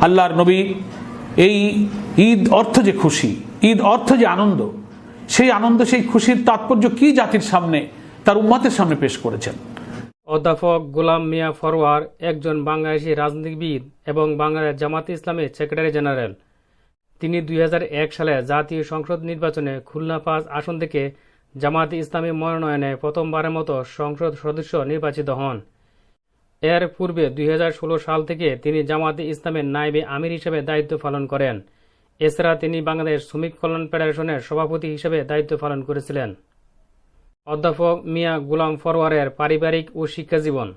আল্লাহর নবী, এই ঈদ অর্থ যে খুশি, ঈদ অর্থ যে আনন্দ, সেই আনন্দ, সেই খুশির তাৎপর্য কি জাতির সামনে, তার উম্মাতের সামনে পেশ করেছেন? অধ্যাপক গোলাম মিয়া ফরওয়ার একজন বাংলাদেশি রাজনীতিবিদ এবং বাংলাদেশ জামাত ইসলামের সেক্রেটারি জেনারেল। তিনি দুই হাজার এক সালে জাতীয় সংসদ নির্বাচনে খুলনা পাঁচ আসন থেকে জামাত ইসলামী মনোনয়নে প্রথমবারের মতো সংসদ সদস্য নির্বাচিত হন। এর পূর্বে দুই হাজার ষোলো সাল থেকে তিনি জামাতে ইসলামের নাইবে আমির হিসেবে দায়িত্ব পালন করেন। এছাড়া তিনি বাংলাদেশ শ্রমিক কল্যাণ ফেডারেশনের সভাপতি হিসেবে দায়িত্ব পালন করেছিলেন। অধ্যাপক মিয়া গুলাম ফরওয়ারের পারিবারিক ও শিক্ষা জীবন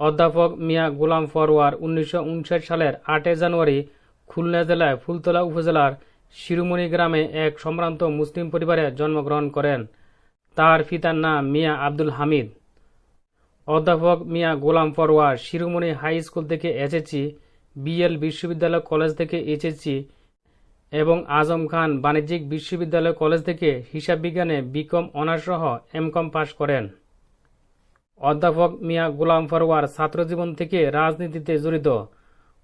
অধ্যাপক মিয়া গুলাম ফরওয়ার উনিশশো উনষাট সালের আটই জানুয়ারি খুলনা জেলায় ফুলতলা উপজেলার শিরুমণি গ্রামে এক সম্ভ্রান্ত মুসলিম পরিবারে জন্মগ্রহণ করেন। তার পিতার নাম মিয়া আব্দুল হামিদ। অধ্যাপক মিয়া Golam forward Shiromoni high school থেকে এসএসসি, বিএল বিশ্ববিদ্যালয় কলেজ থেকে এইচএসসি এবং আজম খান বাণিজ্যিক বিশ্ববিদ্যালয় কলেজ থেকে হিসাব বিজ্ঞানে বিকম অনার্স সহ এমকম পাশ করেন। অধ্যাপক মিয়া গোলাম ফরওয়ার ছাত্রজীবন থেকে রাজনীতিতে জড়িত।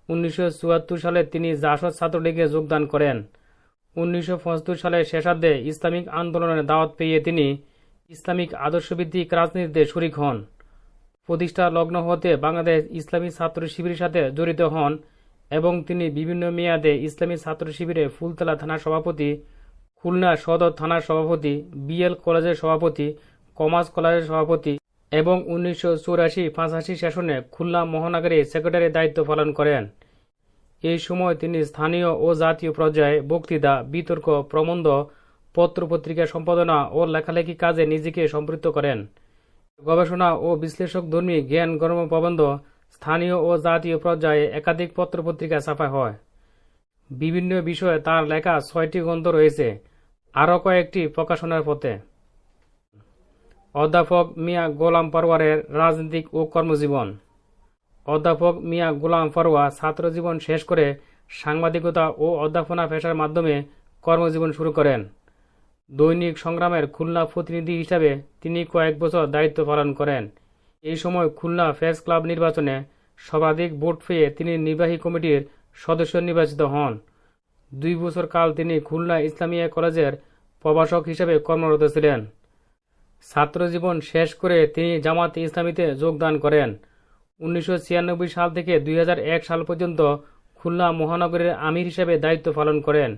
উনিশশো চুয়াত্তর সালে তিনি জাসদ ছাত্রলীগে যোগদান করেন। উনিশশো সালের শেষার্ধে ইসলামিক আন্দোলনের দাওয়াত পেয়ে তিনি ইসলামিক আদর্শভিত্তিক রাজনীতিতে শরিক হন। প্রতিষ্ঠা লগ্ন হতে বাংলাদেশ ইসলামী ছাত্র শিবিরের সাথে জড়িত হন এবং তিনি বিভিন্ন মেয়াদে ইসলামী ছাত্র শিবিরে ফুলতলা থানার সভাপতি, খুলনা সদর থানার সভাপতি, বিএল কলেজের সভাপতি, কমার্স কলেজের সভাপতি এবং উনিশশো চৌরাশি পাঁচাশি শাসনে খুলনা মহানগরী সেক্রেটারি দায়িত্ব পালন করেন। এই সময় তিনি স্থানীয় ও জাতীয় পর্যায়ে বক্তৃতা, বিতর্ক, প্রবন্ধ পত্রপত্রিকা সম্পাদনা ও লেখালেখি কাজে নিজেকে সম্পৃক্ত করেন। গবেষণা ও বিশ্লেষক ধর্মী জ্ঞান গর্ম প্রবন্ধ স্থানীয় ও জাতীয় পর্যায়ে একাধিক পত্রপত্রিকা ছাপা হয়। বিভিন্ন বিষয়ে তার লেখা ছয়টি গ্রন্থ রয়েছে, আরও কয়েকটি প্রকাশনার পথে। অধ্যাপক মিয়া গোলাম পরওয়ারের রাজনৈতিক ও কর্মজীবন। অধ্যাপক মিয়া গোলাম ফরওয়া ছাত্রজীবন শেষ করে সাংবাদিকতা ও অধ্যাপনা পেশার মাধ্যমে কর্মজীবন শুরু করেন। দৈনিক সংগ্রামের খুলনা প্রতিনিধি হিসাবে তিনি কয়েক বছর দায়িত্ব পালন করেন। এই সময় খুলনা প্রেস ক্লাব নির্বাচনে সর্বাধিক ভোট পেয়ে তিনি নির্বাহী কমিটির সদস্য নির্বাচিত হন। দুই বছর কাল তিনি খুলনা ইসলামিয়া কলেজের প্রভাষক হিসেবে কর্মরত ছিলেন। ছাত্রজীবন শেষ করে তিনি জামাত ইসলামীতে যোগদান করেন। উনিশশো ছিয়ানব্বই সাল থেকে দুই হাজার এক সাল পর্যন্ত খুলনা মহানগরের আমির হিসেবে দায়িত্ব পালন করেন।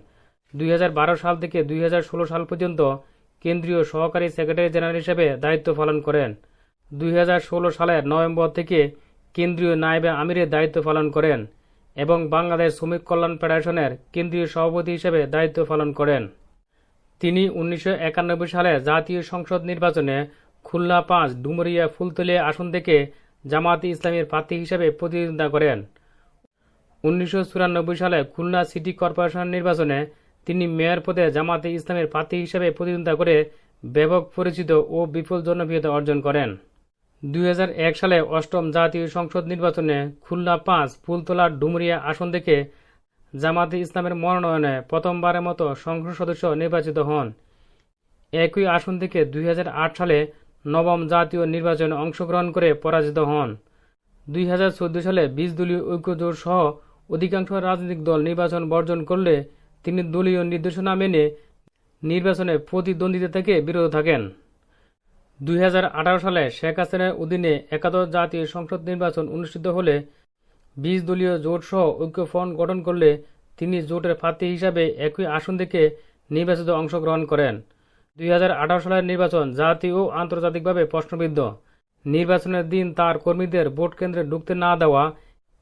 দুই হাজার বারো সাল থেকে দুই হাজার ষোলো সাল পর্যন্ত কেন্দ্রীয় সহকারী সেক্রেটারি জেনারেল হিসেবে দায়িত্ব পালন করেন। দুই হাজার ষোলো সালের নভেম্বর থেকে কেন্দ্রীয় নায়েবে আমিরের দায়িত্ব পালন করেন এবং বাংলাদেশ শ্রমিক কল্যাণ ফেডারেশনের কেন্দ্রীয় সভাপতি হিসেবে দায়িত্ব পালন করেন। তিনি উনিশশো একানব্বই সালে জাতীয় সংসদ নির্বাচনে খুলনা পাঁচ, ডুমুরিয়া ফুলতলিয়া আসন থেকে জামাত ইসলামের প্রার্থী হিসেবে প্রতিদ্বন্দ্বিতা করেন। উনিশশো চুরানব্বই সালে খুলনা সিটি কর্পোরেশন নির্বাচনে তিনি মেয়র পদে জামাতে ইসলামের প্রার্থী হিসেবে প্রতিদ্বন্দ্বিতা করে ব্যাপক পরিচিত ও বিপুল জনপ্রিয়তা অর্জন করেন। দুই হাজার এক সালে অষ্টম জাতীয় সংসদ নির্বাচনে খুলনা পাঁচ, ফুলতলা, ডুমুরিয়া আসন থেকে জামাতে ইসলামের মনোনয়নে প্রথমবারের মতো সংসদ সদস্য নির্বাচিত হন। একই আসন থেকে দুই হাজার আট সালে নবম জাতীয় নির্বাচনে অংশগ্রহণ করে পরাজিত হন। দুই হাজার চোদ্দ সালে বিশ দলীয় ঐক্যজোট সহ অধিকাংশ রাজনৈতিক দল নির্বাচন বর্জন করলে তিনি দলীয় নির্দেশনা মেনে নির্বাচনে প্রতিদ্বন্দ্বিতা থেকে বিরত থাকেন। দুই হাজার আঠারো সালে শেখ হাসিনার অধীনে একাদশ জাতীয় সংসদ নির্বাচন অনুষ্ঠিত হলে বিশ দলীয় জোট সহ ঐক্যফ্রন্ট গঠন করলে তিনি জোটের প্রার্থী হিসাবে একই আসন থেকে নির্বাচিত অংশগ্রহণ করেন। দুই হাজার আঠারো সালের নির্বাচন জাতীয় ও আন্তর্জাতিকভাবে প্রশ্নবিদ্ধ। নির্বাচনের দিন তার কর্মীদের ভোট কেন্দ্রে ঢুকতে না দেওয়া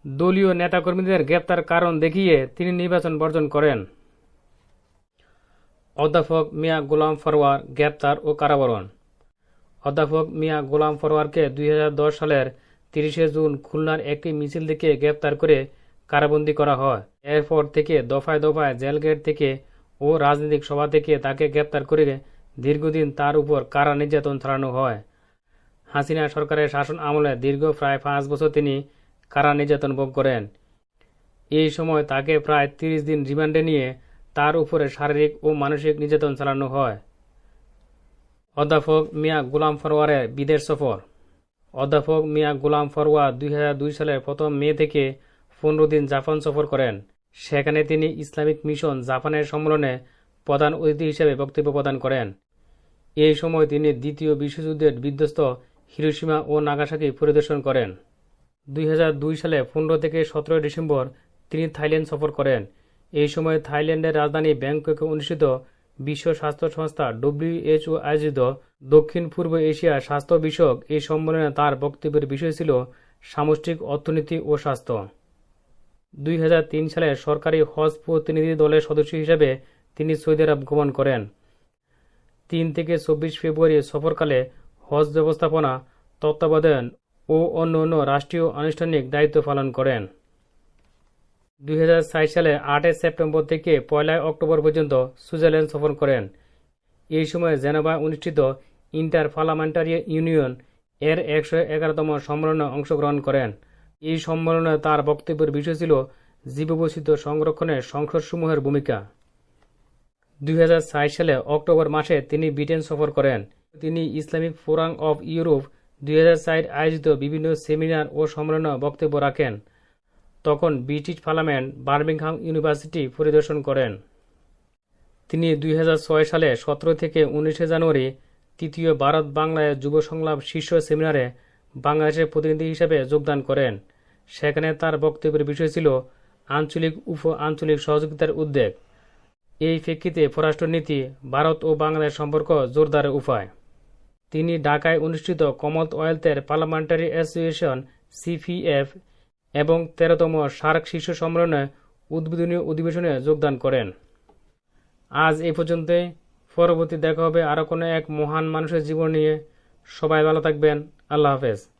দলীয় নেতাকর্মীদের গ্রেপ্তার কারণ দেখিয়ে তিনি নির্বাচন বর্জন করেন। অধ্যাপক মিয়া গোলাম ফরওয়ার গ্রেপ্তার ও কারাবরণ। অধ্যাপক মিয়া গোলাম ফরওয়ারকে দু হাজার দশ সালের তিরিশে জুন খুলনার একটি মিছিল থেকে গ্রেপ্তার করে কারাবন্দি করা হয়। এরপর থেকে দফায় দফায় জেলগেট থেকে ও রাজনৈতিক সভা থেকে তাকে গ্রেপ্তার করে দীর্ঘদিন তার উপর কারা নির্যাতন চালানো হয়। হাসিনা সরকারের শাসন আমলে দীর্ঘ প্রায় পাঁচ বছর তিনি কারা নির্যাতন ভোগ করেন। এই সময় তাকে প্রায় তিরিশ দিন রিমান্ডে নিয়ে তার উপরে শারীরিক ও মানসিক নির্যাতন চালানো হয়। অধ্যাপক মিয়া গোলাম ফরওয়ারের বিদেশ সফর। অধ্যাপক মিয়া গোলাম ফরওয়ার দুই সালের প্রথম মে থেকে পনেরো দিন জাপান সফর করেন। সেখানে তিনি ইসলামিক মিশন জাপানের সম্মেলনে প্রধান অতিথি হিসেবে বক্তব্য প্রদান করেন। এই সময় তিনি দ্বিতীয় বিশ্বযুদ্ধের বিধ্বস্ত হিরোসীমা ও নাগাসাকি পরিদর্শন করেন। দুই সালে পনেরো থেকে সতেরো ডিসেম্বর তিনি থাইল্যান্ড সফর করেন। এই সময় থাইল্যান্ডের রাজধানী ব্যাংককে অনুষ্ঠিত বিশ্ব স্বাস্থ্য সংস্থা ডব্লিউএইচও আয়োজিত দক্ষিণ পূর্ব এশিয়া স্বাস্থ্য বিষয়ক এই সম্মেলনে তার বক্তব্যের বিষয় ছিল সামষ্টিক অর্থনীতি ও স্বাস্থ্য। দুই হাজার তিন সালে সরকারি হজ প্রতিনিধি দলের সদস্য হিসেবে তিনি সৌদি আরব গমন করেন। তিন থেকে চব্বিশ ফেব্রুয়ারি সফরকালে হজ ব্যবস্থাপনা, তত্ত্বাবধান ও অন্য অন্য রাষ্ট্রীয় আনুষ্ঠানিক দায়িত্ব পালন করেন। দু হাজার ছয় সালে আটই সেপ্টেম্বর থেকে পয়লা অক্টোবর পর্যন্ত সুইজারল্যান্ড সফর করেন। এই সময় জেনেভা অনুষ্ঠিত ইন্টার পার্লামেন্টারি ইউনিয়ন এর একশো এগারোতম সম্মেলনে অংশগ্রহণ করেন। এই সম্মেলনে তার বক্তব্যের বিষয় ছিল জীববৈচিত্র্য সংরক্ষণে সংসদসমূহের ভূমিকা। দু হাজার ছয় সালে অক্টোবর মাসে তিনি ব্রিটেন সফর করেন। তিনি ইসলামিক ফোরাম অফ ইউরোপ দুই হাজার আয়োজিত বিভিন্ন সেমিনার ও সম্মেলনে বক্তব্য রাখেন। তখন ব্রিটিশ পার্লামেন্ট বার্মিংহাম ইউনিভার্সিটি পরিদর্শন করেন। তিনি দুই হাজার ছয় সালে সতেরো থেকে উনিশে জানুয়ারি তৃতীয় ভারত বাংলায় যুব সংলাপ শীর্ষ সেমিনারে বাংলাদেশের প্রতিনিধি হিসেবে যোগদান করেন। সেখানে তার বক্তব্যের বিষয় ছিল আঞ্চলিক উপ আঞ্চলিক সহযোগিতার উদ্বেগ। এই প্রেক্ষিতে পররাষ্ট্রনীতি, ভারত ও বাংলাদেশ সম্পর্ক জোরদারের উপায়। তিনি ঢাকায় অনুষ্ঠিত কমনওয়েলথের পার্লামেন্টারি অ্যাসোসিয়েশন, সিপিএফ এবং তেরোতম সার্ক শীর্ষ সম্মেলনে উদ্বোধনী অধিবেশনে যোগদান করেন। আজ এই পর্যন্ত পরবর্তী দেখা হবে আরও কোনো এক মহান মানুষের জীবন নিয়ে। সবাই ভালো থাকবেন। আল্লাহ হাফেজ।